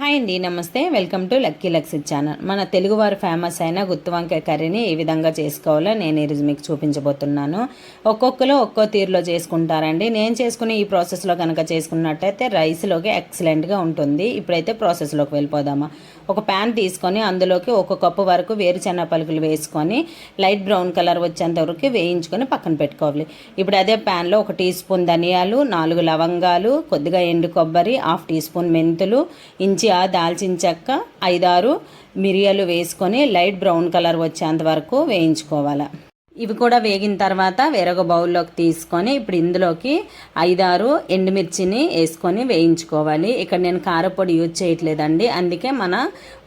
Hi అండి నమస్తే. Welcome to lucky luxy channel. మన తెలుగువారు ఫేమస్ అయిన గుత్తి వంకాయ కర్రీని ఏ విధంగా చేసుకోవాలో నేను ఈరోజు మీకు చూపించబోతున్నాను. ఒక్కొక్కరు ఒక్కో తీరులో చేసుకుంటారండి. నేను చేసుకునే ఈ ప్రాసెస్లో కనుక చేసుకున్నట్టయితే రైస్లోకి ఎక్సలెంట్గా ఉంటుంది. ఇప్పుడైతే ప్రాసెస్లోకి వెళ్ళిపోదామా. ఒక ప్యాన్ తీసుకొని అందులోకి ఒక కప్పు వరకు వేరుచెన్న పలుకులు వేసుకొని లైట్ బ్రౌన్ కలర్ వచ్చేంత వరకు వేయించుకొని పక్కన పెట్టుకోవాలి. ఇప్పుడు అదే ప్యాన్లో ఒక టీ స్పూన్ ధనియాలు నాలుగు లవంగాలు కొద్దిగా ఎండు కొబ్బరి హాఫ్ టీ స్పూన్ మెంతులు ఇంచి ఆ దాల్చిన చెక్క ఐదారు మిరియాలు వేసుకొని లైట్ బ్రౌన్ కలర్ వచ్చేంత వరకు వేయించుకోవాలి. ఇవి కూడా వేగిన తర్వాత వేరొక బౌల్లోకి తీసుకొని ఇప్పుడు ఇందులోకి ఐదారు ఎండుమిర్చిని వేసుకొని వేయించుకోవాలి. ఇక్కడ నేను కారపొడి యూజ్ చేయట్లేదండి. అందుకే మన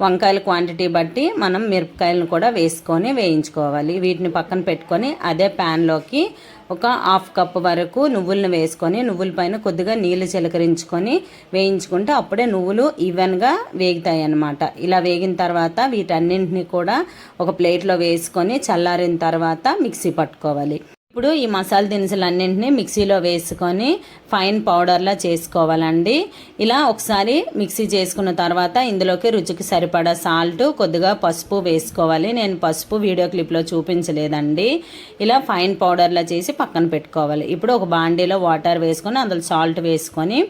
వంకాయల క్వాంటిటీ బట్టి మనం మిరపకాయలను కూడా వేసుకొని వేయించుకోవాలి. వీటిని పక్కన పెట్టుకొని అదే ప్యాన్లోకి ఒక హాఫ్ కప్ వరకు నువ్వులను వేసుకొని నువ్వుల పైన కొద్దిగా నీళ్ళు చిలకరించుకొని వేయించుకుంటే అప్పుడే నువ్వులు ఈవెన్గా వేగుతాయి అన్నమాట ఇలా వేగిన తర్వాత వీటన్నింటినీ కూడా ఒక ప్లేట్లో వేసుకొని చల్లారిన తర్వాత మిక్సీ పట్టుకోవాలి. ఇప్పుడు ఈ మసాలా దినుసులు అన్నింటినీ మిక్సీలో వేసుకొని ఫైన్ పౌడర్లా చేసుకోవాలండి. ఇలా ఒకసారి మిక్సీ చేసుకున్న తర్వాత ఇందులోకి రుచికి సరిపడా సాల్ట్ కొద్దిగా పసుపు వేసుకోవాలి. నేను పసుపు వీడియో క్లిప్లో చూపించలేదండి. ఇలా ఫైన్ పౌడర్లా చేసి పక్కన పెట్టుకోవాలి. ఇప్పుడు ఒక బాండీలో వాటర్ వేసుకొని అందులో సాల్ట్ వేసుకొని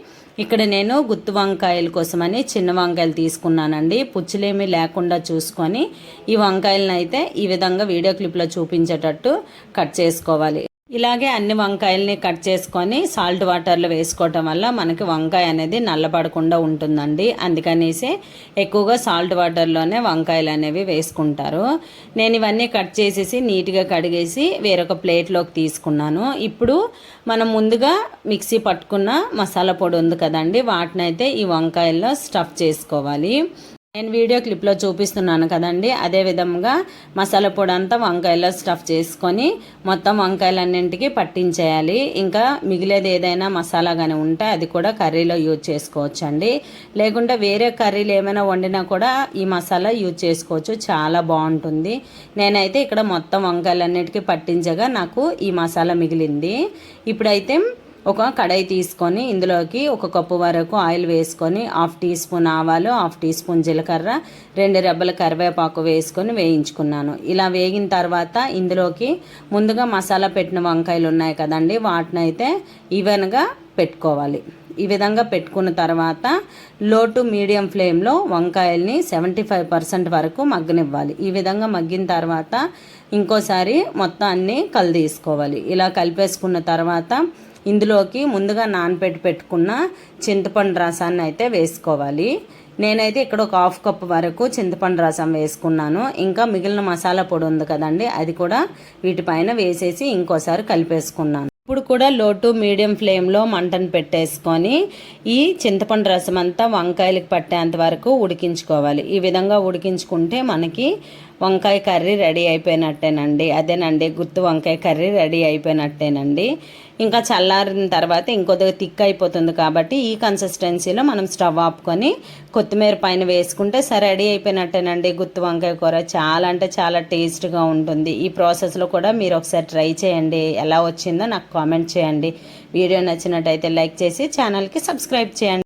ఇక్కడ నేను గుత్తు వంకాయల కోసమని చిన్న వంకాయలు తీసుకున్నానండి. పుచ్చులేమీ లేకుండా చూసుకొని ఈ వంకాయలను అయితే ఈ విధంగా వీడియో క్లిప్లో చూపించేటట్టు కట్ చేసుకోవాలి. ఇలాగే అన్ని వంకాయల్ని కట్ చేసుకొని సాల్ట్ వాటర్లో వేసుకోవటం వల్ల మనకి వంకాయ అనేది నల్లబడకుండా ఉంటుందండి. అందుకనేసి ఎక్కువగా సాల్ట్ వాటర్లోనే వంకాయలు అనేవి వేసుకుంటారు. నేను ఇవన్నీ కట్ చేసేసి నీట్గా కడిగేసి వేరొక ప్లేట్లోకి తీసుకున్నాను. ఇప్పుడు మనం ముందుగా మిక్సీ పట్టుకున్న మసాలా పొడి ఉంది కదండి వాటినైతే ఈ వంకాయల్లో స్టఫ్ చేసుకోవాలి. నేను వీడియో క్లిప్లో చూపిస్తున్నాను కదండి. అదే విధంగా మసాలా పొడి అంతా వంకాయలో స్టఫ్ చేసుకొని మొత్తం వంకాయలన్నింటికి పట్టించేయాలి. ఇంకా మిగిలేది ఏదైనా మసాలా కానీ ఉంటే అది కూడా కర్రీలో యూజ్ చేసుకోవచ్చు అండి లేకుంటే వేరే కర్రీలు ఏమైనా వండినా కూడా ఈ మసాలా యూజ్ చేసుకోవచ్చు. చాలా బాగుంటుంది. నేనైతే ఇక్కడ మొత్తం వంకాయలన్నిటికీ పట్టించగా నాకు ఈ మసాలా మిగిలింది. ఇప్పుడైతే ఒక కడాయి తీసుకొని ఇందులోకి ఒక కప్పు వరకు ఆయిల్ వేసుకొని హాఫ్ టీ స్పూన్ ఆవాలు హాఫ్ టీ స్పూన్ జీలకర్ర రెండు రెబ్బల కరివేపాకు వేసుకొని వేయించుకున్నాను. ఇలా వేగిన తర్వాత ఇందులోకి ముందుగా మసాలా పెట్టిన వంకాయలు ఉన్నాయి కదండి వాటిని అయితే ఈవెన్గా పెట్టుకోవాలి. ఈ విధంగా పెట్టుకున్న తర్వాత లో టు మీడియం ఫ్లేమ్లో వంకాయల్ని సెవెంటీ ఫైవ్ పర్సెంట్ వరకు మగ్గనివ్వాలి. ఈ విధంగా మగ్గిన తర్వాత ఇంకోసారి మొత్తం అన్నీ కలిదీసుకోవాలి. ఇలా కలిపేసుకున్న తర్వాత ఇందులోకి ముందుగా నానబెట్టి పెట్టుకున్న చింతపండు రసాన్ని అయితే వేసుకోవాలి. నేనైతే ఇక్కడ ఒక హాఫ్ కప్ వరకు చింతపండు రసం వేసుకున్నాను. ఇంకా మిగిలిన మసాలా పొడి ఉంది కదండి అది కూడా వీటిపైన వేసేసి ఇంకోసారి కలిపేసుకున్నాను. ఇప్పుడు కూడా లో టు మీడియం ఫ్లేమ్లో మంటను పెట్టేసుకొని ఈ చింతపండు రసం అంతా వంకాయలకు పట్టేంత వరకు ఉడికించుకోవాలి. ఈ విధంగా ఉడికించుకుంటే మనకి వంకాయ కర్రీ రెడీ అయిపోయినట్టేనండి. అదేనండి గుత్తి వంకాయ కర్రీ రెడీ అయిపోయినట్టేనండి. ఇంకా చల్లారిన తర్వాత ఇంకొద్దిగా థిక్ అయిపోతుంది కాబట్టి ఈ కన్సిస్టెన్సీలో మనం స్టవ్ ఆపుకొని కొత్తిమీర పైన వేసుకుంటే సరే రెడీ అయిపోయినట్టేనండి గుత్తి వంకాయ కూర. చాలా అంటే చాలా టేస్ట్గా ఉంటుంది. ఈ ప్రాసెస్లో కూడా మీరు ఒకసారి ట్రై చేయండి. ఎలా వచ్చిందో నాకు కామెంట్ చేయండి. వీడియో నచ్చినట్టయితే లైక్ చేసి ఛానల్కి సబ్స్క్రైబ్ చేయండి.